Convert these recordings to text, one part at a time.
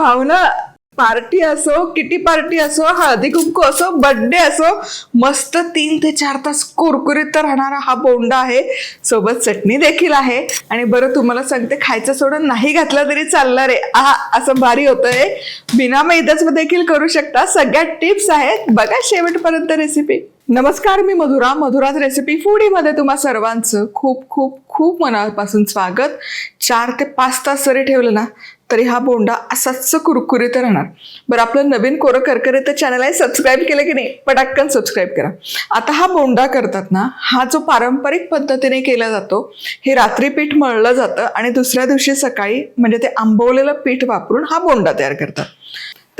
पाहुणं पार्टी असो kitty party असो हळदी कुंकू असो बर्थडे असो मस्त तीन ते चार तास कुरकुरीत राहणारा हा बोंडा आहे. सोबत चटणी देखील आहे. आणि बरं तुम्हाला सांगते खायचं सोडून नाही घातलं तरी चालणार आहे. आ असं भारी होतंय. बिना मैदाच देखील करू शकता. सगळ्या टिप्स आहेत. बघा शेवटपर्यंत रेसिपी नमस्कार मी मधुरा. मधुराज रेसिपी फूडीमध्ये तुम्हा सर्वांचं खूप खूप खूप मनापासून स्वागत. चार ते पाच तास जरी ठेवलं ना तरी हा बोंडा असाच कुरकुरीत राहणार. बरं आपलं नवीन कोरं करकरीत चॅनल आहे सबस्क्राईब केलं की नाही पटाक्कन सबस्क्राईब करा. आता हा बोंडा करतात ना हा जो पारंपरिक पद्धतीने केला जातो हे रात्री पीठ मळलं जातं आणि दुसऱ्या दिवशी सकाळी म्हणजे ते आंबवलेलं पीठ वापरून हा बोंडा तयार करतात.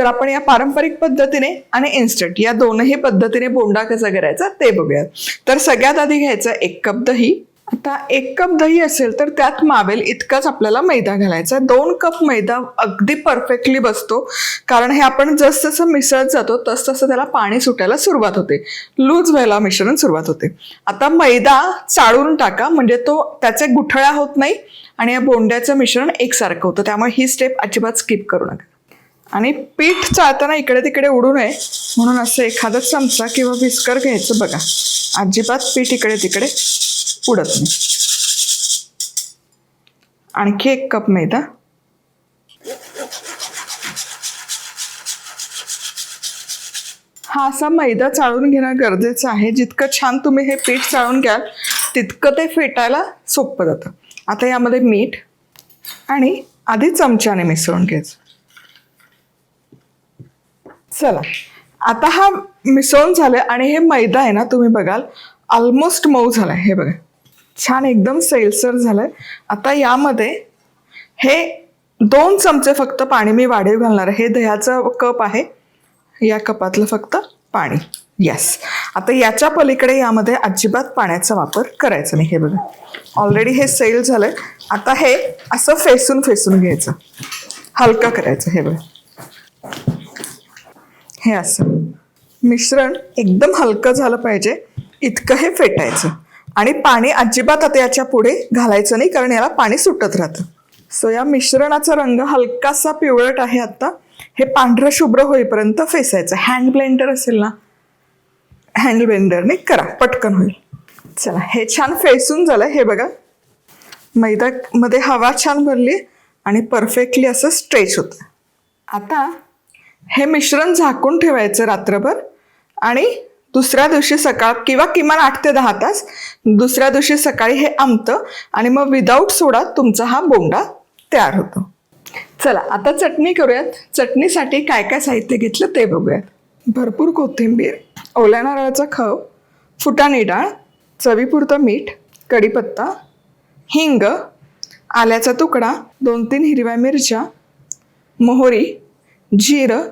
तर आपण या पारंपरिक पद्धतीने आणि इन्स्टंट या दोनही पद्धतीने बोंडा कसा करायचा ते बघूयात. तर सगळ्यात आधी घ्यायचं एक कप दही. आता एक कप दही असेल तर त्यात मावेल इतकाच आपल्याला मैदा घालायचा. दोन कप मैदा अगदी परफेक्टली बसतो. कारण हे आपण जसजसं मिसळत जातो तस तसं त्याला पाणी सुटायला सुरुवात होते. लूज व्हायला मिश्रण सुरुवात होते. आता मैदा चाळून टाका म्हणजे तो त्याचे गुठळ्या होत नाही आणि या बोंड्याचं मिश्रण एकसारखं होतं. त्यामुळे ही स्टेप अजिबात स्किप करू नका. आणि पीठ चाळताना इकडे तिकडे उडू नये. म्हणून असं एखादा चमचा किंवा विस्कर घ्यायचं बघा. अजिबात पीठ इकडे तिकडे उडत नाही. आणखी एक कप मैदा. हा असा मैदा चाळून घेणं गरजेचं आहे. जितकं छान तुम्ही हे पीठ चाळून घ्याल तितकं ते फेटायला सोपं जातं. आता यामध्ये मीठ आणि आधी चमच्याने मिसळून घ्यायचं. चला. आता हा मिसळून झालं आणि हे मैदा आहे ना तुम्ही बघाल ऑलमोस्ट मऊ झालाय. हे बघा. छान एकदम सैलसर आहे आता यामध्ये हे दोन चमचे फक्त पाणी मी वाढीव घालणार आहे. हे दह्याचं कप आहे. या कपातलं फक्त पाणी. येस आता याच्या पलीकडे यामध्ये अजिबात पाण्याचा वापर करायचा नाही. हे बघा. ऑलरेडी हे सैल झालंय. आता हे असं फेसून फेसून घ्यायचं. हलका करायचं. हे बघा. हे असं. मिश्रण एकदम हलकं झालं पाहिजे. इतकं हे फेटायचं. आणि पाणी अजिबात आता याच्यापुढे घालायचं नाही कारण याला पाणी सुटत राहतं. सो या मिश्रणाचा रंग हलकासा पिवळट आहे आत्ता हे पांढरं शुभ्र होईपर्यंत फेसायचं. हँड ब्लेंडर असेल ना? हँड ब्लेंडरने करा. पटकन होईल. चला हे छान फेसून झालं. हे बघा. मैद्यामध्ये हवा छान भरली आणि परफेक्टली असं स्ट्रेच होतं. आता हे मिश्रण झाकून ठेवायचं रात्रभर. आणि दुसऱ्या दिवशी सकाळ किंवा किमान आठ ते दहा तास दुसऱ्या दिवशी सकाळी हे आमतं आणि मग विदाऊट सोडा तुमचा हा बोंडा तयार होतो. चला आता चटणी करूयात. चटणीसाठी काय काय साहित्य घेतलं ते बघूयात. भरपूर कोथिंबीर ओल्या नारळाचा खव फुटाणी डाळ चवीपुरतं मीठ कढीपत्ता हिंग आल्याचा तुकडा दोन तीन हिरव्या मिरच्या मोहरी जिरं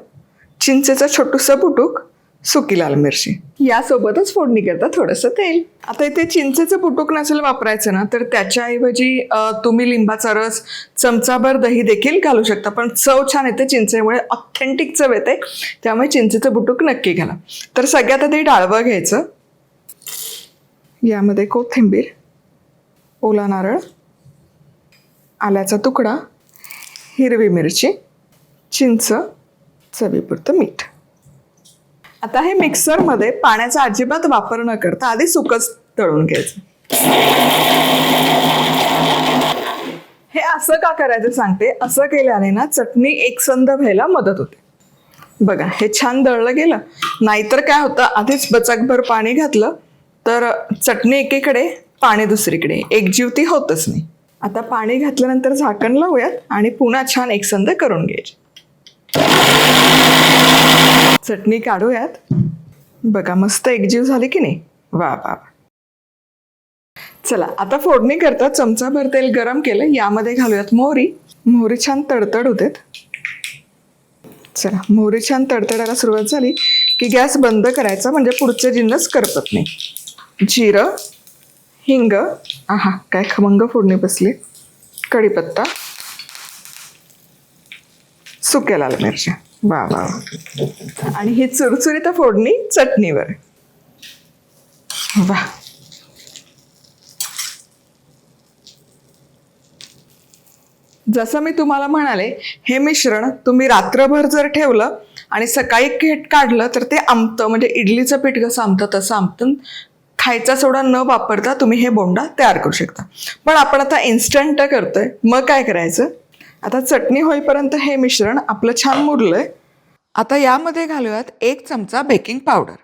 चिंचेचं छोटंसं बुटूक सुकी लाल मिरची. यासोबतच फोडणी करता थोडंसं तेल. आता इथे चिंचेचं बुटूक नसेल वापरायचं ना तर त्याच्याऐवजी तुम्ही लिंबाचा रस चमचाभर दही देखील घालू शकता पण चव छान येते चिंचेमुळे. ऑथेंटिक चव येते त्यामुळे चिंचेचं बुटूक नक्की घाला. तर सगळ्यात आधी डाळवं घ्यायचं. यामध्ये कोथिंबीर ओला नारळ आल्याचा तुकडा हिरवी मिरची चिंच चवीपुरतं मीठ. आता हे मिक्सरमध्ये पाण्याचा अजिबात वापर न करता आधी सुकच तळून घ्यायचं. हे असं का करायचं सांगते? असं केल्याने ना चटणी एकसंध व्हायला मदत होते. बघा हे छान दळलं गेलं. नाहीतर काय होतं? आधीच बचकभर पाणी घातलं तर चटणी एकीकडे पाणी दुसरीकडे. एकजीवती होतच नाही. आता पाणी घातल्यानंतर झाकण लावूयात आणि पुन्हा छान एकसंध करून घ्यायची. चटणी काढूयात. बघा मस्त एकजीव झाली की नाही? वा वा चला आता फोडणी करता चमचाभर तेल गरम केलं. यामध्ये घालूयात मोहरी. मोहरी छान तडतड होतेत. चला मोहरी छान तडतडायला सुरुवात झाली की गॅस बंद करायचा. म्हणजे पुढचे जिन्नस करपत नाही. जिरं हिंग आहा काय खमंग फोडणी बसली. कढीपत्ता. सुक्या लाल मिरच्या वा वा आणि ही चुरचुरीत फोडणी चटणीवर. वा. जसं मी तुम्हाला म्हणाले हे मिश्रण तुम्ही रात्रभर जर ठेवलं आणि सकाळी खेट काढलं तर ते आमतं म्हणजे इडलीचं पीठ कसं आमतं तसं आमतं. खायचा सोडा न वापरता तुम्ही हे बोंडा तयार करू शकता. पण आपण आता इन्स्टंट करतोय. मग काय करायचं? आता चटणी होईपर्यंत हे मिश्रण आपलं छान मुरलंय. आता यामध्ये घालूयात एक चमचा बेकिंग पावडर.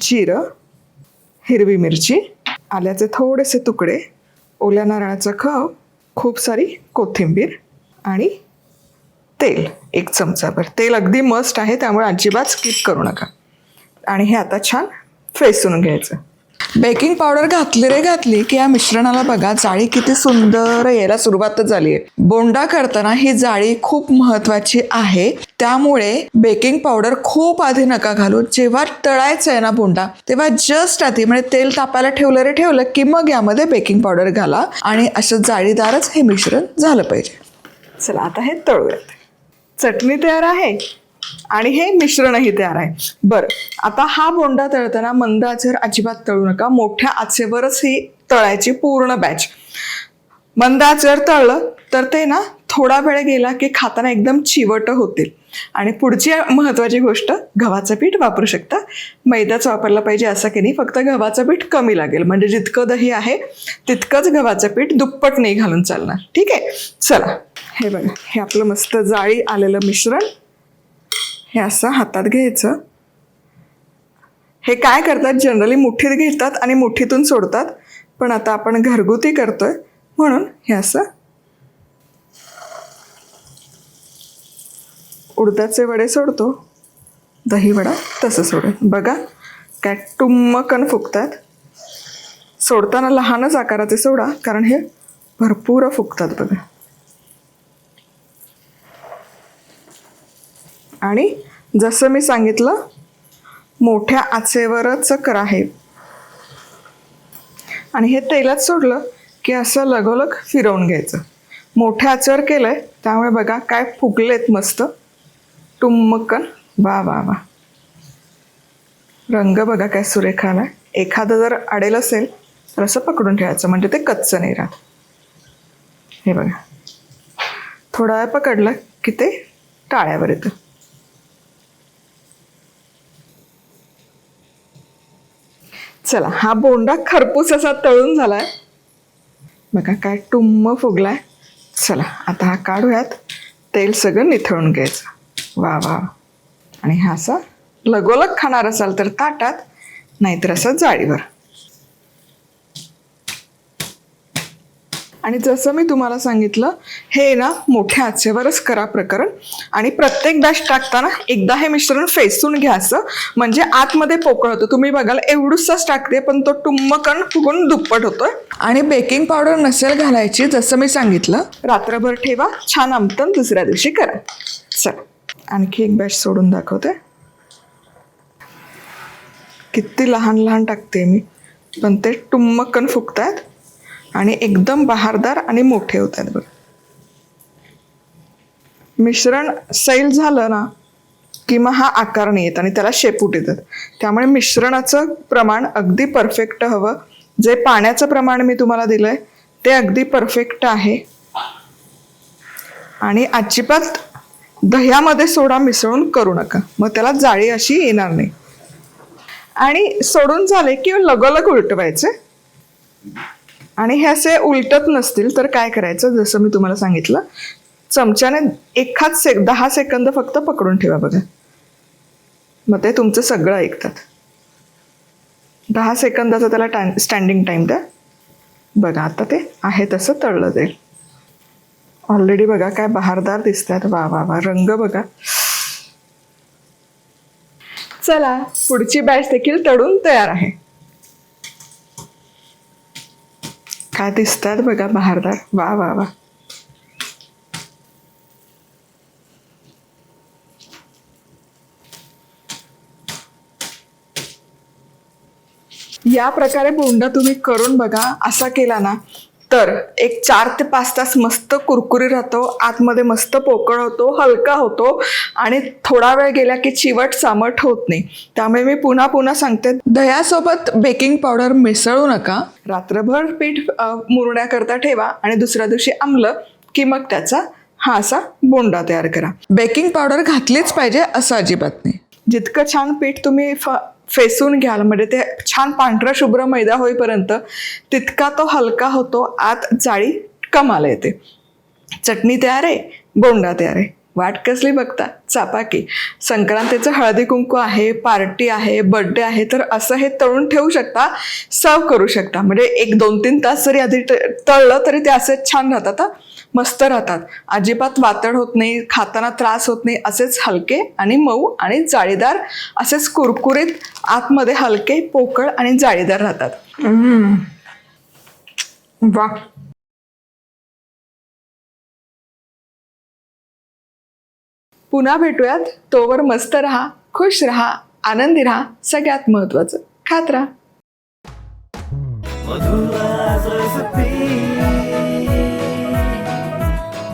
जिरं हिरवी मिरची आल्याचे थोडेसे तुकडे ओल्या नारळाचा खव खूप सारी कोथिंबीर आणि तेल. एक चमचाभर. तेल अगदी मस्ट आहे त्यामुळे अजिबात स्किप करू नका. आणि हे आता छान फेसून घ्यायचं. बेकिंग पावडर घातली रे घातली की या मिश्रणाला बघा जाळी किती सुंदर यायला सुरुवातच झाली आहे. बोंडा करताना ही जाळी खूप महत्वाची आहे. त्यामुळे बेकिंग पावडर खूप आधी नका घालू जेव्हा तळायचं आहे ना बोंडा तेव्हा जस्ट आधी म्हणजे तेल तापायला ठेवलं रे ठेवलं की मग यामध्ये बेकिंग पावडर घाला आणि असं जाळीदारच हे मिश्रण झालं पाहिजे. चला आता हे तळूयात. चटणी तयार आहे? आणि हे मिश्रणही तयार आहे. बरं आता हा बोंडा तळताना मंद आचेवर अजिबात तळू नका. मोठ्या आचेवरच ही तळायची पूर्ण बॅच मंद आचेवर तळलं तर ते ना थोडा वेळ गेला की खाताना एकदम चिवट होतील. आणि पुढची महत्वाची गोष्ट गव्हाचं पीठ वापरू शकता. मैदाच वापरला पाहिजे असं की नाही फक्त गव्हाचं पीठ कमी लागेल. म्हणजे जितकं दही आहे तितकंच गव्हाचं पीठ दुप्पट नाही घालून चालणार. ठीक आहे? चला हे बघा हे आपलं मस्त जाळी आलेलं मिश्रण. हे असं हातात घ्यायचं. हे काय करतात? जनरली मुठीत घेतात आणि मुठीतून सोडतात. पण आता आपण घरगुती करतोय. म्हणून हे असं. उडदाचे वडे सोडतो. दही वडा तसं सोडेल बघा काय टुम्मकन फुगतात सोडताना लहानच आकाराचे सोडा कारण हे भरपूर फुगतात बघा. आणि जसं मी सांगितलं मोठ्या आचेवरच करा आहे. आणि हे तेलात सोडलं की असं लगोलग फिरवून घ्यायचं. मोठ्या आचेवर केलंय त्यामुळे बघा काय फुगलेत मस्त. टुम्मकन वा वा वा. रंग बघा काय सुरेख आलाय एखादं जर अडेल असेल तर असं पकडून ठेवायचं म्हणजे ते कच्चं नाही राहत. हे बघा. थोडा वेळ पकडलं की ते टाळ्यावर येतं. चला हा बोंडा खरपूस असा तळून झालाय. बघा काय टुम्म फुगलाय. चला आता हा काढूयात. तेल सगळं निथळून घ्यायचं. वा वा आणि हा असा लगोलग खाणार असाल तर ताटात नाहीतर असं जाळीवर. आणि जसं मी तुम्हाला सांगितलं हे ना मोठ्या आचेवरच करा प्रकरण. आणि प्रत्येक बॅच टाकताना एकदा हे मिश्रण फेसून घ्यायचं म्हणजे आतमध्ये पोकळ होतं. तुम्ही बघाल एवढूसाच टाकते पण तो टुंबकण फुगून दुप्पट होतोय. आणि बेकिंग पावडर नसेल घालायची जसं मी सांगितलं रात्रभर ठेवा छान आमटन दुसऱ्या दिवशी करा. चला आणखी एक बॅच सोडून दाखवते. किती लहान लहान टाकते मी पण ते टुम्मकन आहेत आणि एकदम बहारदार आणि मोठे होत आहेत बघा. मिश्रण सैल झालं ना की मग हा आकार नाही येत आणि त्याला शेपूट येतात त्यामुळे मिश्रणाचं प्रमाण अगदी परफेक्ट हवं. जे पाण्याचं प्रमाण मी तुम्हाला दिलंय ते अगदी परफेक्ट आहे. आणि अजिबात दह्यामध्ये सोडा मिसळून करू नका. मग त्याला जाळी अशी येणार नाही. आणि सोडून झाले की लगोलग उलटवायचे. आणि हे असे उलटत नसतील तर काय करायचं? जसं मी तुम्हाला सांगितलं चमच्याने एखाद से दहा सेकंद फक्त पकडून ठेवा बघा. मग ते तुमचं सगळं ऐकतात. दहा सेकंदाचा त्याला टाइम स्टँडिंग टाईम द्या. बघा आता ते आहे तसं तळलं जाईल. ऑलरेडी बघा काय बहारदार दिसतात. वा वा वा रंग बघा. चला पुढची बॅच देखील तळून तयार आहे. काय दिसतात बघा बहारदार वा वा वा या प्रकारे बोंडा तुम्ही करून बघा. असा केला ना तर एक चार ते पाच तास मस्त कुरकुरी राहतो आतमध्ये मस्त पोकळ होतो हलका होतो आणि थोडा वेळ गेला की चिवट सामट होत नाही. त्यामुळे मी पुन्हा पुन्हा सांगते दह्यासोबत बेकिंग पावडर मिसळू नका. रात्रभर पीठ मुरण्याकरता ठेवा आणि दुसऱ्या दिवशी आंबलं की मग त्याचा हा असा बोंडा तयार करा. बेकिंग पावडर घातलीच पाहिजे असं अजिबात नाही. जितकं छान पीठ तुम्ही फ फेसून घ्याल. म्हणजे ते छान पांढरा शुभ्र मैदा होईपर्यंत तितका तो हलका होतो आत जाळी कमाला येते. चटणी तयार आहे बोंडा तयार आहे. वाट कसली बघता चापाकी. संक्रांतीचं हळदी कुंकू आहे पार्टी आहे बर्थडे आहे तर असं हे तळून ठेवू शकता सर्व करू शकता. म्हणजे एक दोन तीन तास जरी आधी तळलं तरी ते असेच छान राहतात मस्त राहतात. अजिबात वातड होत नाही खाताना त्रास होत नाही असेच हलके आणि मऊ आणि जाळीदार असेच कुरकुरीत आतमध्ये हलके पोकळ आणि जाळीदार राहतात. वा. पुन्हा भेटूयात. तोवर मस्त राहा खुश राहा आनंदी राहा सगळ्यात महत्वाचं खात राहा.